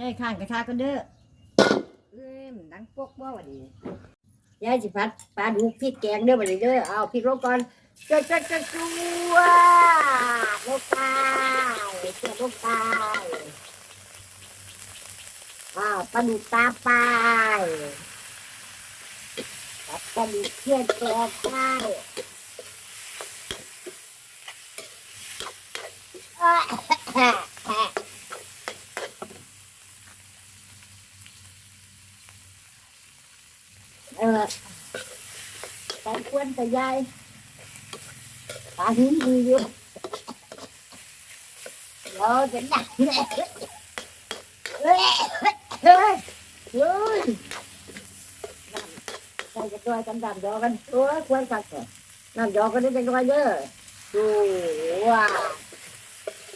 ยายข้างกระทากันเด้อเอ้ยมันดังปกบ่วะดิยายสิพัดปลาดุกพริกแกงเด้อบัดนี้เด้อเอาพริกลงก่อนจัดจัดจัดจัวลงไปจัดลงไปอ้าวปลาดุกตาไปปลาดุกเทียนแกงไปอะ เออไปควนแต่ยายตาหินดีอยู่เราจะดักเลยเฮ้ยเฮ้ยเฮ้ยใส่จะตัวกันดำดอกันตัวควนกันก่อนน้ำดอกันได้จังไงเด้อดูว้า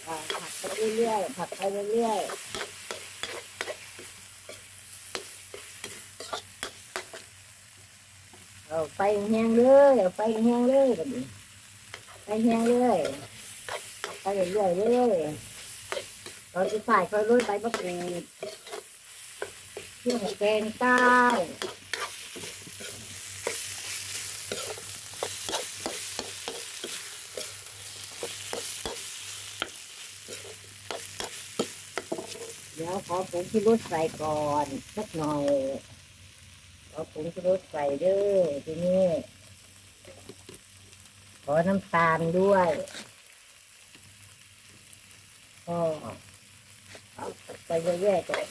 อ่าผัดไปเรื่อยๆผัดไปเรื่อยๆ เอาไปแห้งเลยเอาไปแห้งเลยแบบนี้ไปแห้งเลยไปเรื่อยๆเลยเราจะใส่ค่อยลุยใบมะกรูดเครื่องแกงใต้เดี๋ยวขอผงที่รสใส่ก่อนสักหน่อย เอาผงชูรสใส่ด้อทีนี้ ขอน้ำตาลด้วยก็เอาไปเรื่อยๆก่อน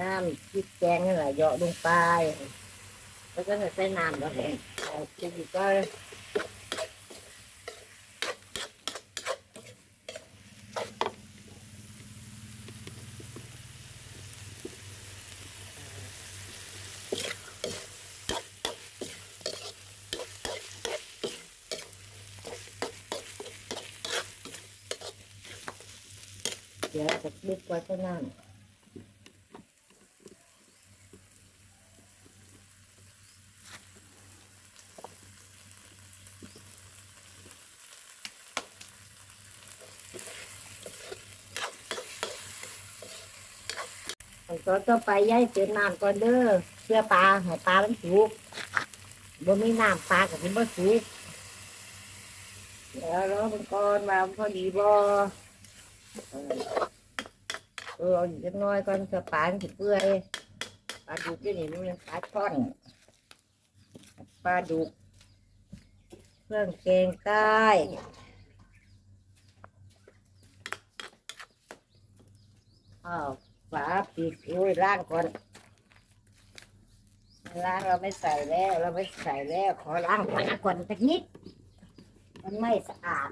น้ำพริกแกงนั่แหละเหยาะลงไป แล้วก็ใส่น้ำแล้วแหละเอาไปอีกก็ ดี๋ยวจะบุกไว้ข้านั้นตอนต่อไปย้ายเติมน้ำก่อนเด้อเพื่อปลาให้ปลามันสุกบ่มีน้ำปลากับมันบ่สุกเดี๋ยวรอมันก่อนว่าพอดีบ่ เออเออเอาอีกจักหน้อยก่อนจะปลาสิเปื่อยปลาดุกที่นี่มันเป็นปลาช่อนปลาดุกเครื่องแกงใต้อ้าวฝาปิดโอ้ยล้างก่อนล้างเราไม่ใส่แล้ว เราไม่ใส่แล้ว ขอล้างฝาก่อนสักนิด มันไม่สะอาด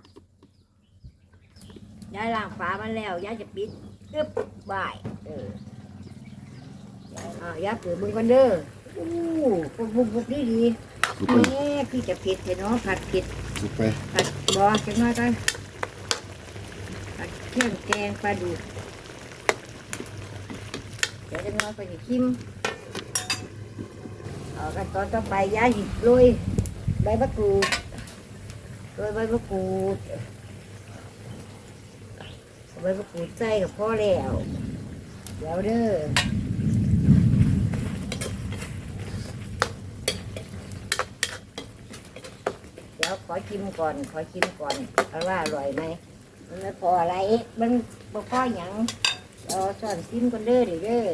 ยายล้างฝามันแล้วยายจะปิดตึ๊บบายเอออ่ายายเปิดมึงกันเด้ออู้ปุ๊บปุ๊บปุ๊บดีดีสุกไปแม่พี่จะผิดเห็นเนาะผัดผิดสุกไปผัดบอจังน้อยกันผัดเครื่องแกงปลาดุกเดี๋ยวจังน้อยไปจะชิมเอากันตอนต่อไปยายหยิบโรยใบมะกรูดโรยใบมะกรูด เอาไปปูดใส่กับพ่อแล้วเดี๋ยวเด้อเดี๋ยวขอชิมก่อน ขอชิมก่อนเอาว่าอร่อยไหมมันไม่พออะไร มันบ่พอหยังเอาส่นชิมก่อนเด้อเดิเด้อ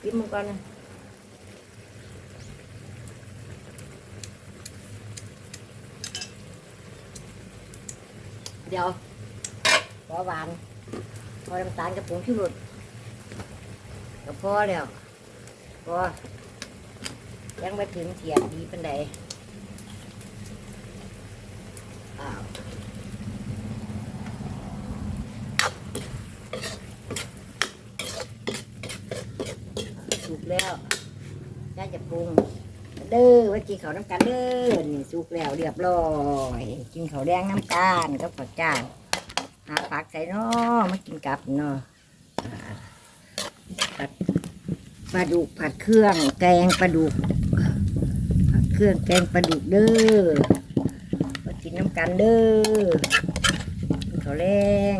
ชิมมันก่อนเดี๋ยว อหวานพอน้ำตาลกับผงชูรสก็พอแล้วพอยังไม่ถึงเสียดีเป็นไดอ้าวสุกแล้วได้จะปรุงเด้อไว้กินข้าวน้ำกันเด้อนี่สุกแล้วเรียบร้อย กินข้าวแดงน้ำตาลกับข้าวจ้าน หาผักใส่นาะมากินกับเนาะปลาดุกผัดเครื่องแกงปลาดุก ผัดเครื่องแกงปลาดุกเด้อมากินน้ำกันเด้อเขาแรง